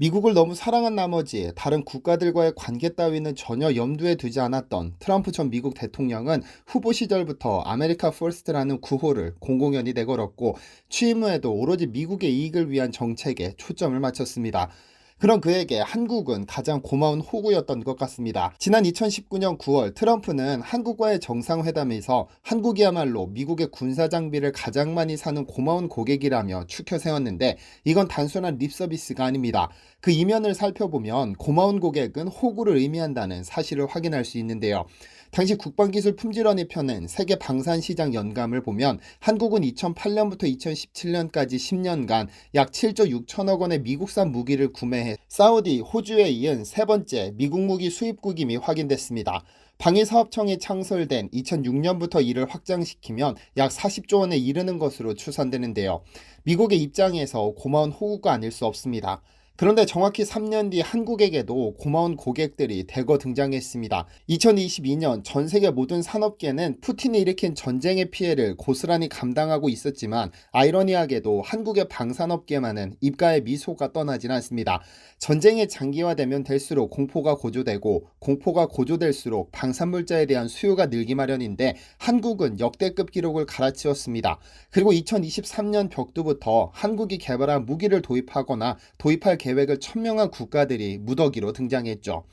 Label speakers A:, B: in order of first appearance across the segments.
A: 미국을 너무 사랑한 나머지 다른 국가들과의 관계 따위는 전혀 염두에 두지 않았던 트럼프 전 미국 대통령은 후보 시절부터 아메리카 퍼스트라는 구호를 공공연히 내걸었고 취임 후에도 오로지 미국의 이익을 위한 정책에 초점을 맞췄습니다. 그런 그에게 한국은 가장 고마운 호구였던 것 같습니다. 지난 2019년 9월 트럼프는 한국과의 정상회담에서 한국이야말로 미국의 군사 장비를 가장 많이 사는 고마운 고객이라며 추켜 세웠는데 이건 단순한 립 서비스가 아닙니다. 그 이면을 살펴보면 고마운 고객은 호구를 의미한다는 사실을 확인할 수 있는데요. 당시 국방기술 품질원이 펴낸 세계 방산시장 연감을 보면 한국은 2008년부터 2017년까지 10년간 약 7조 6천억 원의 미국산 무기를 구매해 사우디, 호주에 이은 세 번째 미국 무기 수입국임이 확인됐습니다. 방위사업청이 창설된 2006년부터 이를 확장시키면 약 40조 원에 이르는 것으로 추산되는데요. 미국의 입장에서 고마운 호구가 아닐 수 없습니다. 그런데 정확히 3년 뒤 한국에게도 고마운 고객들이 대거 등장했습니다. 2022년 전 세계 모든 산업계는 푸틴이 일으킨 전쟁의 피해를 고스란히 감당하고 있었지만 아이러니하게도 한국의 방산업계만은 입가에 미소가 떠나진 않습니다. 전쟁이 장기화되면 될수록 공포가 고조되고 공포가 고조될수록 방산물자에 대한 수요가 늘기 마련인데 한국은 역대급 기록을 갈아치웠습니다. 그리고 2023년 벽두부터 한국이 개발한 무기를 도입하거나 도입할 계획 을 천명한 국가들이 무더기로 등장했죠.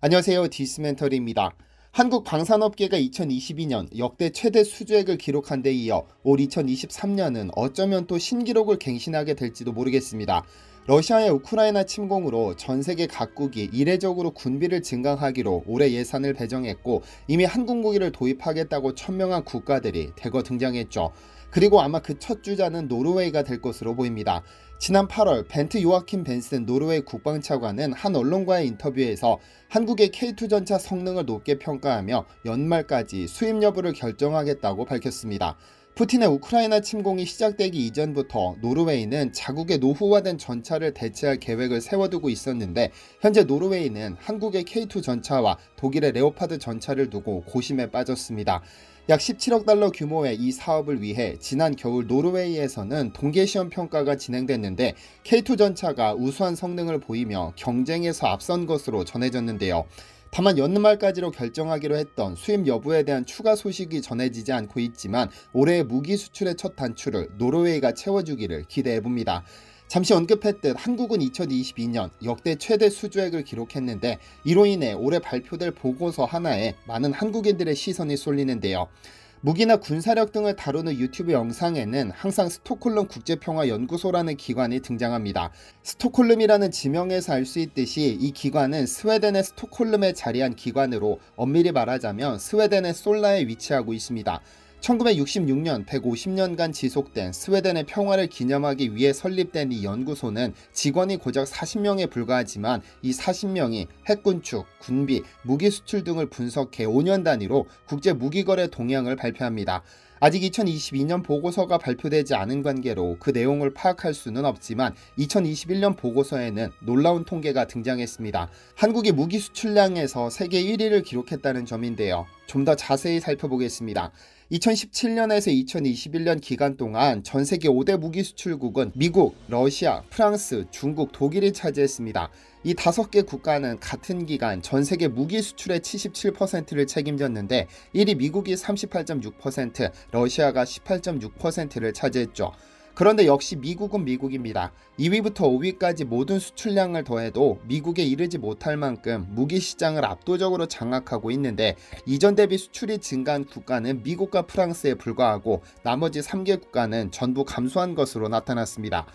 A: 안녕하세요. 디스멘터리입니다. 한국 방산업계가 2022년 역대 최대 수주액을 기록한 데 이어 올 2023년은 어쩌면 또 신기록을 갱신하게 될지도 모르겠습니다. 러시아의 우크라이나 침공으로 전 세계 각국이 이례적으로 군비를 증강하기로 올해 예산을 배정했고 이미 한국 무기를 도입하겠다고 천명한 국가들이 대거 등장했죠. 그리고 아마 그 첫 주자는 노르웨이가 될 것으로 보입니다. 지난 8월 벤트 요아킨 벤슨 노르웨이 국방차관은 한 언론과의 인터뷰에서 한국의 K2 전차 성능을 높게 평가하며 연말까지 수입 여부를 결정하겠다고 밝혔습니다. 푸틴의 우크라이나 침공이 시작되기 이전부터 노르웨이는 자국의 노후화된 전차를 대체할 계획을 세워두고 있었는데 현재 노르웨이는 한국의 K2 전차와 독일의 레오파드 전차를 두고 고심에 빠졌습니다. 약 17억 달러 규모의 이 사업을 위해 지난 겨울 노르웨이에서는 동계 시험 평가가 진행됐는데 K2 전차가 우수한 성능을 보이며 경쟁에서 앞선 것으로 전해졌는데요. 다만 연말까지로 결정하기로 했던 수입 여부에 대한 추가 소식이 전해지지 않고 있지만 올해의 무기 수출의 첫 단추를 노르웨이가 채워주기를 기대해 봅니다. 잠시 언급했듯 한국은 2022년 역대 최대 수주액을 기록했는데 이로 인해 올해 발표될 보고서 하나에 많은 한국인들의 시선이 쏠리는데요. 무기나 군사력 등을 다루는 유튜브 영상에는 항상 스톡홀름 국제평화연구소라는 기관이 등장합니다. 스톡홀름이라는 지명에서 알 수 있듯이 이 기관은 스웨덴의 스톡홀름에 자리한 기관으로 엄밀히 말하자면 스웨덴의 솔라에 위치하고 있습니다. 1966년 150년간 지속된 스웨덴의 평화를 기념하기 위해 설립된 이 연구소는 직원이 고작 40명에 불과하지만 이 40명이 핵군축, 군비, 무기 수출 등을 분석해 5년 단위로 국제 무기거래 동향을 발표합니다. 아직 2022년 보고서가 발표되지 않은 관계로 그 내용을 파악할 수는 없지만 2021년 보고서에는 놀라운 통계가 등장했습니다. 한국이 무기 수출량에서 세계 1위를 기록했다는 점인데요. 좀 더 자세히 살펴보겠습니다. 2017년에서 2021년 기간 동안 전 세계 5대 무기 수출국은 미국, 러시아, 프랑스, 중국, 독일이 차지했습니다. 이 다섯 개 국가는 같은 기간 전 세계 무기 수출의 77%를 책임졌는데 1위 미국이 38.6%, 러시아가 18.6%를 차지했죠. 그런데 역시 미국은 미국입니다. 2위부터 5위까지 모든 수출량을 더해도 미국에 이르지 못할 만큼 무기 시장을 압도적으로 장악하고 있는데 이전 대비 수출이 증가한 국가는 미국과 프랑스에 불과하고 나머지 3개 국가는 전부 감소한 것으로 나타났습니다.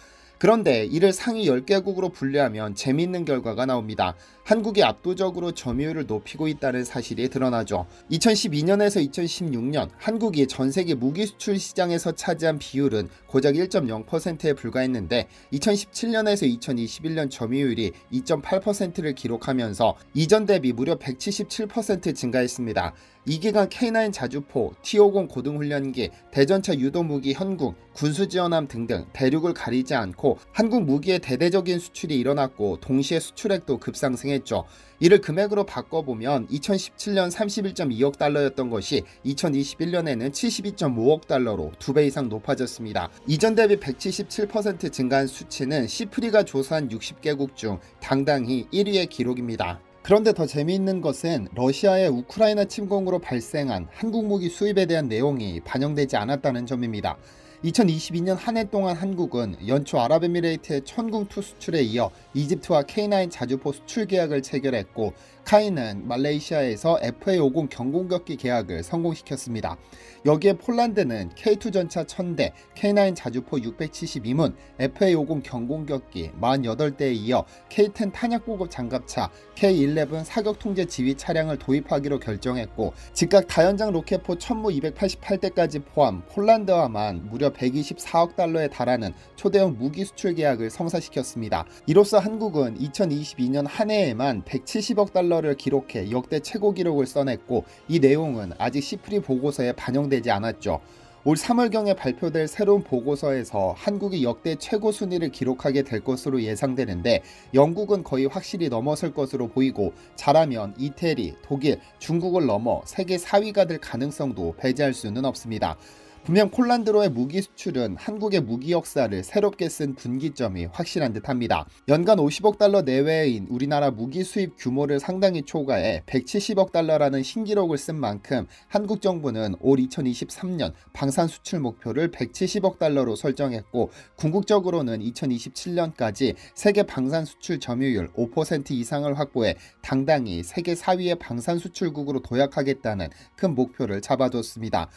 A: 그런데 이를 상위 10개국으로 분류하면 재미있는 결과가 나옵니다. 한국이 압도적으로 점유율을 높이고 있다는 사실이 드러나죠. 2012년에서 2016년 한국이 전 세계 무기 수출 시장에서 차지한 비율은 고작 1.0%에 불과했는데 2017년에서 2021년 점유율이 2.8%를 기록하면서 이전 대비 무려 177% 증가했습니다. 이 기간 K9 자주포, T50 고등훈련기, 대전차 유도무기 현궁, 군수지원함 등등 대륙을 가리지 않고 한국 무기의 대대적인 수출이 일어났고 동시에 수출액도 급상승 했죠. 이를 금액으로 바꿔보면 2017년 31.2억 달러였던 것이 2021년에는 72.5억 달러로 두배 이상 높아졌습니다. 이전 대비 177% 증가한 수치는 시프리가 조사한 60개국 중 당당히 1위의 기록입니다. 그런데 더 재미있는 것은 러시아의 우크라이나 침공으로 발생한 한국 무기 수입에 대한 내용이 반영되지 않았다는 점입니다. 2022년 한 해 동안 한국은 연초 아랍에미레이트의 천궁2 수출에 이어 이집트와 K9 자주포 수출 계약을 체결했고 카이는 말레이시아에서 FA50 경공격기 계약을 성공시켰습니다. 여기에 폴란드는 K2 전차 1000대, K9 자주포 672문, FA50 경공격기 48대에 이어 K10 탄약보급 장갑차, K11 사격 통제 지휘 차량을 도입하기로 결정했고 즉각 다연장 로켓포 1288대까지 포함 폴란드와만 무려 124억 달러에 달하는 초대형 무기 수출 계약을 성사시켰습니다. 이로써 한국은 2022년 한 해에만 170억 달러를 기록해 역대 최고 기록을 써냈고 이 내용은 아직 시프리 보고서에 반영되지 않았죠. 올 3월경에 발표될 새로운 보고서에서 한국이 역대 최고 순위를 기록하게 될 것으로 예상되는데 영국은 거의 확실히 넘어설 것으로 보이고 잘하면 이태리, 독일, 중국을 넘어 세계 4위가 될 가능성도 배제할 수는 없습니다. 분명 폴란드로의 무기 수출은 한국의 무기 역사를 새롭게 쓴 분기점이 확실한 듯합니다. 연간 50억 달러 내외인 우리나라 무기 수입 규모를 상당히 초과해 170억 달러라는 신기록을 쓴 만큼 한국 정부는 올 2023년 방산 수출 목표를 170억 달러로 설정했고 궁극적으로는 2027년까지 세계 방산 수출 점유율 5% 이상을 확보해 당당히 세계 4위의 방산 수출국으로 도약하겠다는 큰 목표를 잡아뒀습니다.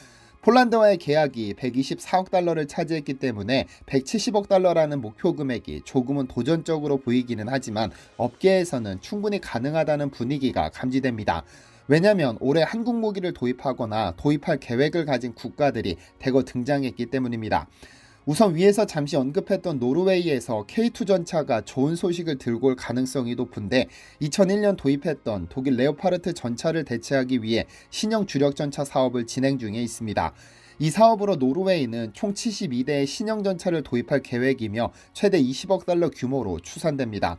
A: 폴란드와의 계약이 124억 달러를 차지했기 때문에 170억 달러라는 목표 금액이 조금은 도전적으로 보이기는 하지만 업계에서는 충분히 가능하다는 분위기가 감지됩니다. 왜냐하면 올해 한국 무기를 도입하거나 도입할 계획을 가진 국가들이 대거 등장했기 때문입니다. 우선 위에서 잠시 언급했던 노르웨이에서 K2 전차가 좋은 소식을 들고 올 가능성이 높은데 2001년 도입했던 독일 레오파르트 전차를 대체하기 위해 신형 주력 전차 사업을 진행 중에 있습니다. 이 사업으로 노르웨이는 총 72대의 신형 전차를 도입할 계획이며 최대 20억 달러 규모로 추산됩니다.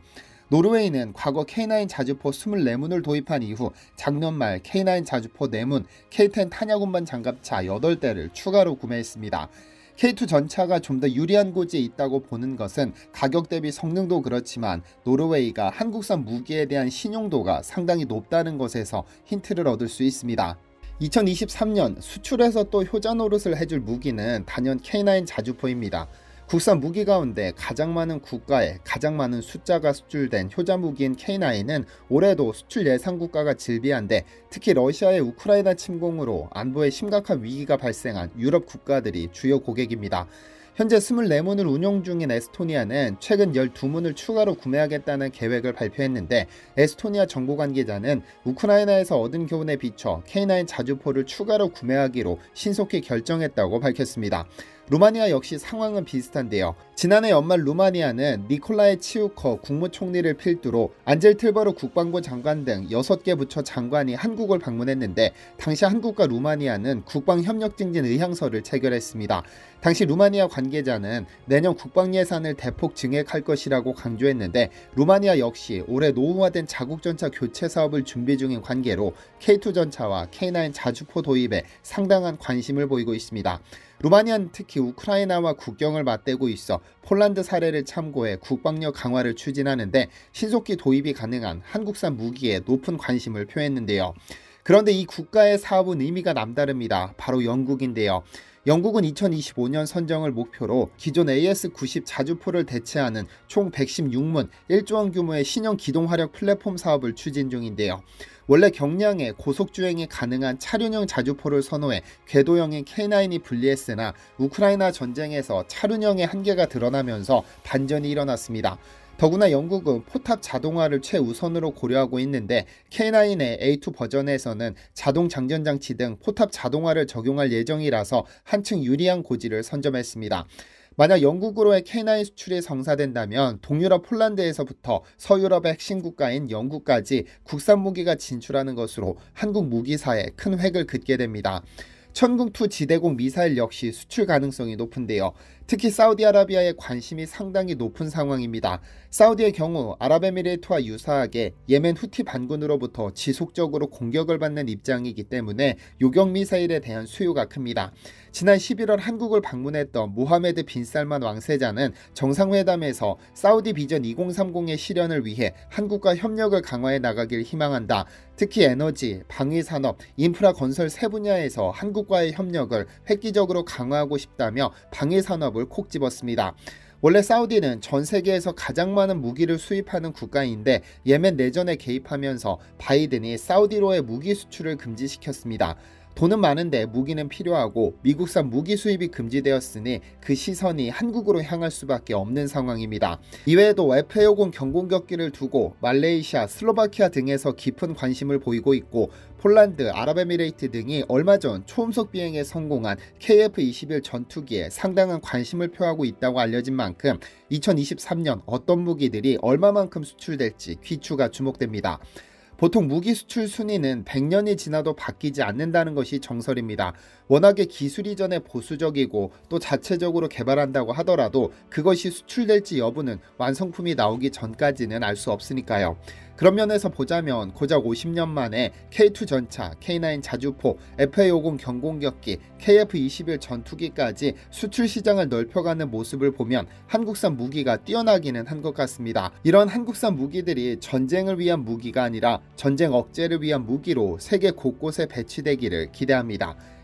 A: 노르웨이는 과거 K9 자주포 24문을 도입한 이후 작년 말 K9 자주포 4문, K10 탄약운반 장갑차 8대를 추가로 구매했습니다. K2 전차가 좀 더 유리한 고지에 있다고 보는 것은 가격 대비 성능도 그렇지만 노르웨이가 한국산 무기에 대한 신용도가 상당히 높다는 것에서 힌트를 얻을 수 있습니다. 2023년 수출에서 또 효자 노릇을 해줄 무기는 단연 K9 자주포입니다. 국산 무기 가운데 가장 많은 국가에 가장 많은 숫자가 수출된 효자 무기인 K9은 올해도 수출 예상 국가가 질비한데 특히 러시아의 우크라이나 침공으로 안보에 심각한 위기가 발생한 유럽 국가들이 주요 고객입니다. 현재 24문을 운용 중인 에스토니아는 최근 12문을 추가로 구매하겠다는 계획을 발표했는데 에스토니아 정부 관계자는 우크라이나에서 얻은 교훈에 비춰 K9 자주포를 추가로 구매하기로 신속히 결정했다고 밝혔습니다. 루마니아 역시 상황은 비슷한데요. 지난해 연말 루마니아는 니콜라이 치우커 국무총리를 필두로 안젤 틀버르 국방부 장관 등 6개 부처 장관이 한국을 방문했는데 당시 한국과 루마니아는 국방 협력 증진 의향서를 체결했습니다. 당시 루마니아 관계자는 내년 국방 예산을 대폭 증액할 것이라고 강조했는데 루마니아 역시 올해 노후화된 자국 전차 교체 사업을 준비 중인 관계로 K2 전차와 K9 자주포 도입에 상당한 관심을 보이고 있습니다. 루마니아는 특히 우크라이나와 국경을 맞대고 있어 폴란드 사례를 참고해 국방력 강화를 추진하는데 신속히 도입이 가능한 한국산 무기에 높은 관심을 표했는데요. 그런데 이 국가의 사업은 의미가 남다릅니다. 바로 영국인데요. 영국은 2025년 선정을 목표로 기존 AS-90 자주포를 대체하는 총 116문 1조 원 규모의 신형 기동 화력 플랫폼 사업을 추진 중인데요. 원래 경량에 고속 주행이 가능한 차륜형 자주포를 선호해 궤도형인 K9이 분리했으나 우크라이나 전쟁에서 차륜형의 한계가 드러나면서 반전이 일어났습니다. 더구나 영국은 포탑 자동화를 최우선으로 고려하고 있는데 K9의 A2 버전에서는 자동 장전 장치 등 포탑 자동화를 적용할 예정이라서 한층 유리한 고지를 선점했습니다. 만약 영국으로의 K9 수출이 성사된다면 동유럽 폴란드에서부터 서유럽의 핵심 국가인 영국까지 국산 무기가 진출하는 것으로 한국 무기사에 큰 획을 긋게 됩니다. 천궁2 지대공 미사일 역시 수출 가능성이 높은데요. 특히 사우디아라비아의 관심이 상당히 높은 상황입니다. 사우디의 경우 아랍에미레이트와 유사하게 예멘 후티 반군으로부터 지속적으로 공격을 받는 입장이기 때문에 요격 미사일에 대한 수요가 큽니다. 지난 11월 한국을 방문했던 모하메드 빈 살만 왕세자는 정상회담에서 사우디 비전 2030의 실현을 위해 한국과 협력을 강화해 나가길 희망한다. 특히 에너지, 방위 산업, 인프라 건설 세 분야에서 한국과의 협력을 획기적으로 강화하고 싶다며 방위 산업 을 콕 집었습니다. 원래 사우디는 전 세계에서 가장 많은 무기를 수입하는 국가인데 예멘 내전에 개입하면서 바이든이 사우디로의 무기 수출을 금지시켰습니다. 돈은 많은데 무기는 필요하고 미국산 무기 수입이 금지되었으니 그 시선이 한국으로 향할 수밖에 없는 상황입니다. 이외에도 F-50 경공격기를 두고 말레이시아, 슬로바키아 등에서 깊은 관심을 보이고 있고 폴란드, 아랍에미레이트 등이 얼마 전 초음속 비행에 성공한 KF-21 전투기에 상당한 관심을 표하고 있다고 알려진 만큼 2023년 어떤 무기들이 얼마만큼 수출될지 귀추가 주목됩니다. 보통 무기 수출 순위는 100년이 지나도 바뀌지 않는다는 것이 정설입니다. 워낙에 기술 이전에 보수적이고 또 자체적으로 개발한다고 하더라도 그것이 수출될지 여부는 완성품이 나오기 전까지는 알 수 없으니까요. 그런 면에서 보자면 고작 50년 만에 K2 전차, K9 자주포, FA50 경공격기, KF21 전투기까지 수출 시장을 넓혀가는 모습을 보면 한국산 무기가 뛰어나기는 한 것 같습니다. 이런 한국산 무기들이 전쟁을 위한 무기가 아니라 전쟁 억제를 위한 무기로 세계 곳곳에 배치되기를 기대합니다.